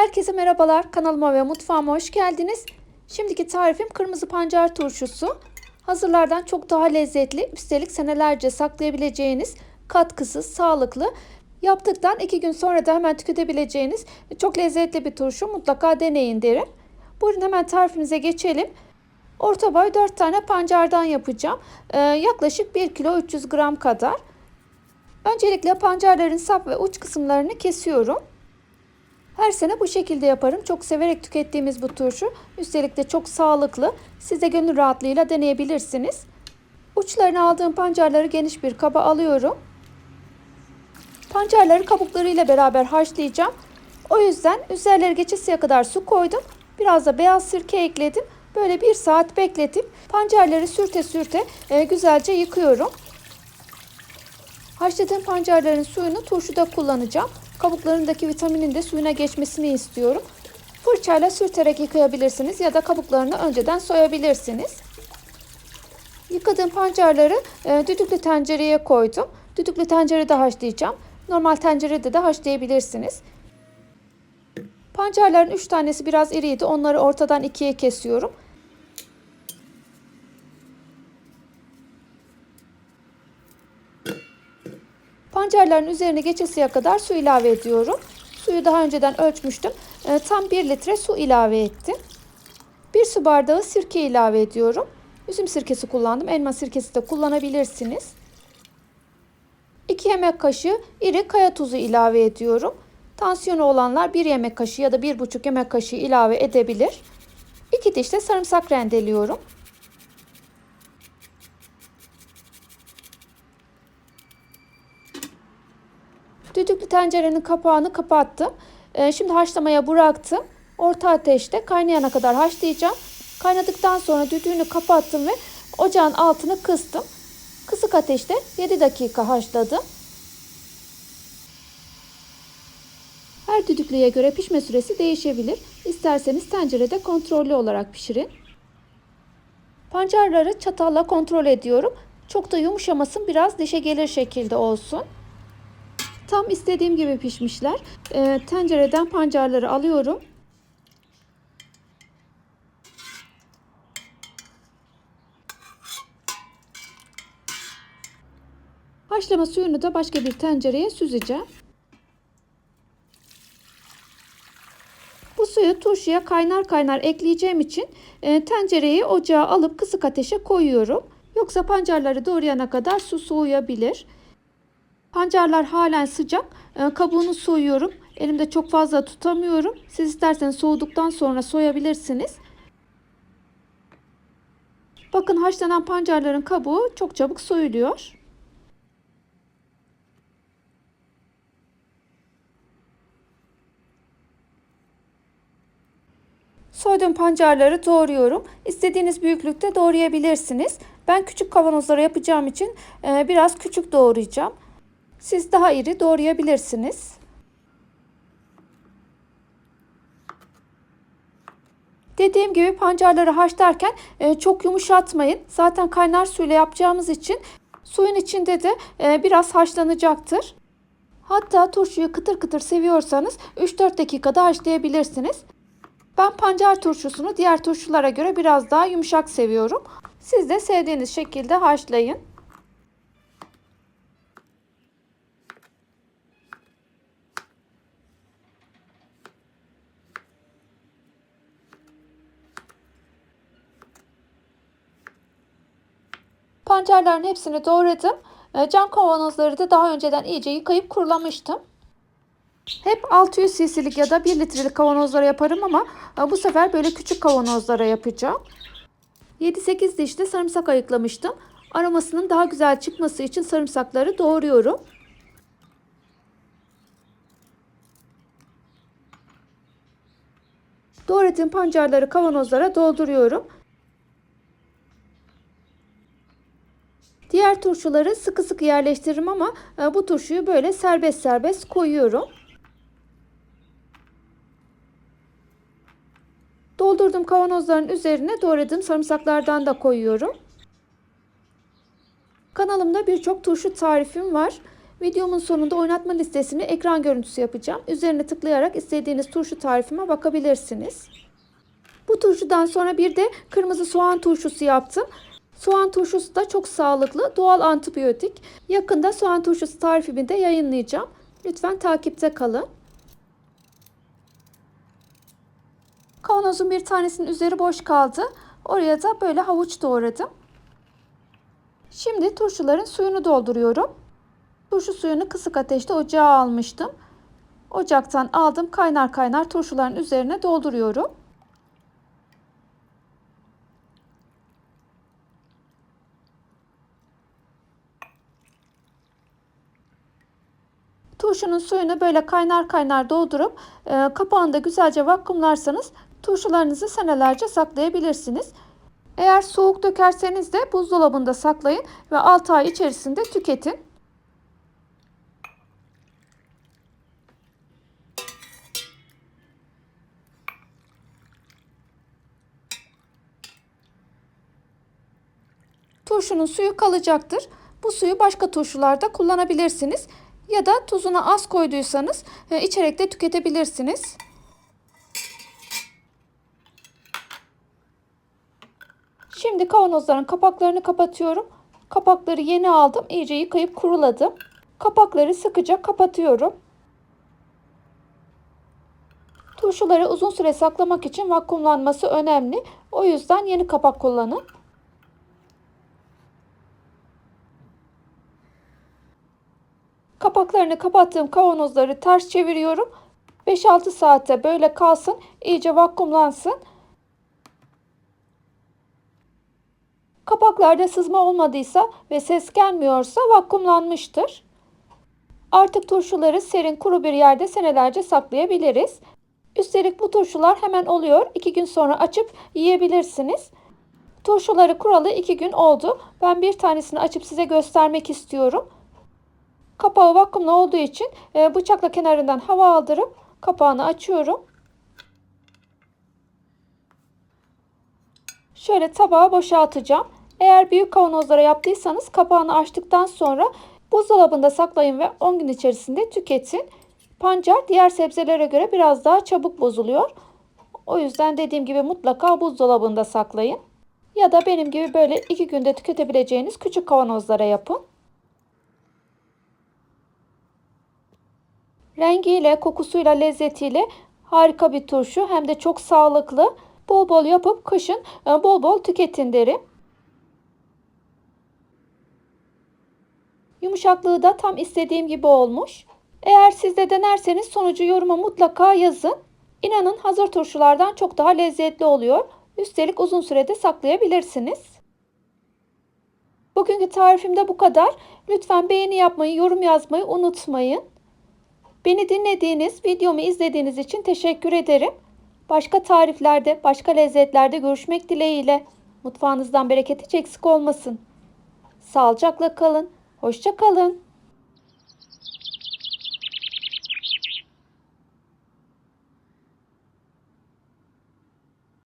Herkese merhabalar. Kanalıma ve mutfağıma hoş geldiniz. Şimdiki tarifim kırmızı pancar turşusu. Hazırlardan çok daha lezzetli, üstelik senelerce saklayabileceğiniz, katkısız, sağlıklı, yaptıktan iki gün sonra da hemen tüketebileceğiniz çok lezzetli bir turşu. Mutlaka deneyin derim. Buyurun hemen tarifimize geçelim. Orta boy 4 tane pancardan yapacağım. Ee, yaklaşık 1 kilo 300 gram kadar. Öncelikle pancarların sap ve uç kısımlarını kesiyorum. Her sene bu şekilde yaparım. Çok severek tükettiğimiz bu turşu. Üstelik de çok sağlıklı. Siz de gönül rahatlığıyla deneyebilirsiniz. Uçlarını aldığım pancarları geniş bir kaba alıyorum. Pancarları kabuklarıyla beraber haşlayacağım. O yüzden üzerleri geçesiye kadar su koydum. Biraz da beyaz sirke ekledim. Böyle bir saat bekletip pancarları sürte sürte e, güzelce yıkıyorum. Haşladığım pancarların suyunu turşuda kullanacağım. Kabuklarındaki vitaminin de suyuna geçmesini istiyorum. Fırçayla sürterek yıkayabilirsiniz ya da kabuklarını önceden soyabilirsiniz. Yıkadığım pancarları e, düdüklü tencereye koydum. Düdüklü tencerede haşlayacağım. Normal tencerede de haşlayabilirsiniz. Pancarların 3 tanesi biraz iriydi. Onları ortadan ikiye kesiyorum. Pancarların üzerine geçesiye kadar su ilave ediyorum. Suyu daha önceden ölçmüştüm. E, tam 1 litre su ilave ettim. 1 su bardağı sirke ilave ediyorum. Üzüm sirkesi kullandım. Elma sirkesi de kullanabilirsiniz. 2 yemek kaşığı iri kaya tuzu ilave ediyorum. Tansiyonu olanlar 1 yemek kaşığı ya da 1,5 yemek kaşığı ilave edebilir. 2 diş de sarımsak rendeliyorum. Düdüklü tencerenin kapağını kapattım. Ee, şimdi haşlamaya bıraktım. Orta ateşte kaynayana kadar haşlayacağım. Kaynadıktan sonra düdüğünü kapattım ve ocağın altını kıstım. Kısık ateşte 7 dakika haşladım. Her düdüklüye göre pişme süresi değişebilir. İsterseniz tencerede kontrollü olarak pişirin. Pancarları çatalla kontrol ediyorum. Çok da yumuşamasın biraz dişe gelir şekilde olsun. Tam istediğim gibi pişmişler. E, tencereden pancarları alıyorum. Haşlama suyunu da başka bir tencereye süzeceğim. Bu suyu turşuya kaynar kaynar ekleyeceğim için e, tencereyi ocağa alıp kısık ateşe koyuyorum. Yoksa pancarları doğrayana kadar su soğuyabilir. Pancarlar halen sıcak. E, kabuğunu soyuyorum. Elimde çok fazla tutamıyorum. Siz isterseniz soğuduktan sonra soyabilirsiniz. Bakın haşlanan pancarların kabuğu çok çabuk soyuluyor. Soyduğum pancarları doğruyorum. İstediğiniz büyüklükte doğrayabilirsiniz. Ben küçük kavanozlara yapacağım için e, biraz küçük doğrayacağım. Siz daha iri doğrayabilirsiniz. Dediğim gibi pancarları haşlarken e, çok yumuşatmayın. Zaten kaynar suyla yapacağımız için suyun içinde de e, biraz haşlanacaktır. Hatta turşuyu kıtır kıtır seviyorsanız 3-4 dakikada haşlayabilirsiniz. Ben pancar turşusunu diğer turşulara göre biraz daha yumuşak seviyorum. Siz de sevdiğiniz şekilde haşlayın. Pancarların hepsini doğradım. E, Cam kavanozları da daha önceden iyice yıkayıp kurulamıştım. Hep 600 cc'lik ya da 1 litrelik kavanozlara yaparım ama e, bu sefer böyle küçük kavanozlara yapacağım. 7-8 diş de sarımsak ayıklamıştım. Aromasının daha güzel çıkması için sarımsakları doğruyorum. Doğradığım pancarları kavanozlara dolduruyorum. Diğer turşuları sıkı sıkı yerleştiririm ama e, bu turşuyu böyle serbest serbest koyuyorum. Doldurduğum kavanozların üzerine doğradığım sarımsaklardan da koyuyorum. Kanalımda birçok turşu tarifim var. Videomun sonunda oynatma listesini ekran görüntüsü yapacağım. Üzerine tıklayarak istediğiniz turşu tarifime bakabilirsiniz. Bu turşudan sonra bir de kırmızı soğan turşusu yaptım. Soğan turşusu da çok sağlıklı, doğal antibiyotik. Yakında soğan turşusu tarifimi de yayınlayacağım. Lütfen takipte kalın. Kavanozun bir tanesinin üzeri boş kaldı. Oraya da böyle havuç doğradım. Şimdi turşuların suyunu dolduruyorum. Turşu suyunu kısık ateşte ocağa almıştım. Ocaktan aldım kaynar kaynar turşuların üzerine dolduruyorum. Turşunun suyunu böyle kaynar kaynar doldurup e, kapağını da güzelce vakumlarsanız turşularınızı senelerce saklayabilirsiniz. Eğer soğuk dökerseniz de buzdolabında saklayın ve 6 ay içerisinde tüketin. Turşunun suyu kalacaktır. Bu suyu başka turşularda kullanabilirsiniz. Ya da tuzunu az koyduysanız e, içerek de tüketebilirsiniz. Şimdi kavanozların kapaklarını kapatıyorum. Kapakları yeni aldım. İyice yıkayıp kuruladım. Kapakları sıkıca kapatıyorum. Turşuları uzun süre saklamak için vakumlanması önemli. O yüzden yeni kapak kullanın. Kapaklarını kapattığım kavanozları ters çeviriyorum. 5-6 saate böyle kalsın. iyice vakumlansın. Kapaklarda sızma olmadıysa ve ses gelmiyorsa vakumlanmıştır. Artık turşuları serin kuru bir yerde senelerce saklayabiliriz. Üstelik bu turşular hemen oluyor. 2 gün sonra açıp yiyebilirsiniz. Turşuları kuralı 2 gün oldu. Ben bir tanesini açıp size göstermek istiyorum. Kapağı vakumlu olduğu için e, bıçakla kenarından hava aldırıp kapağını açıyorum. Şöyle tabağa boşaltacağım. Eğer büyük kavanozlara yaptıysanız kapağını açtıktan sonra buzdolabında saklayın ve 10 gün içerisinde tüketin. Pancar diğer sebzelere göre biraz daha çabuk bozuluyor. O yüzden dediğim gibi mutlaka buzdolabında saklayın. Ya da benim gibi böyle 2 günde tüketebileceğiniz küçük kavanozlara yapın. Rengiyle, kokusuyla, lezzetiyle harika bir turşu. Hem de çok sağlıklı. Bol bol yapıp kışın e, bol bol tüketin derim. Yumuşaklığı da tam istediğim gibi olmuş. Eğer siz de denerseniz sonucu yoruma mutlaka yazın. İnanın hazır turşulardan çok daha lezzetli oluyor. Üstelik uzun sürede saklayabilirsiniz. Bugünkü tarifimde bu kadar. Lütfen beğeni yapmayı, yorum yazmayı unutmayın. Beni dinlediğiniz, videomu izlediğiniz için teşekkür ederim. Başka tariflerde, başka lezzetlerde görüşmek dileğiyle. Mutfağınızdan bereket hiç eksik olmasın. Sağlıcakla kalın. Hoşça kalın.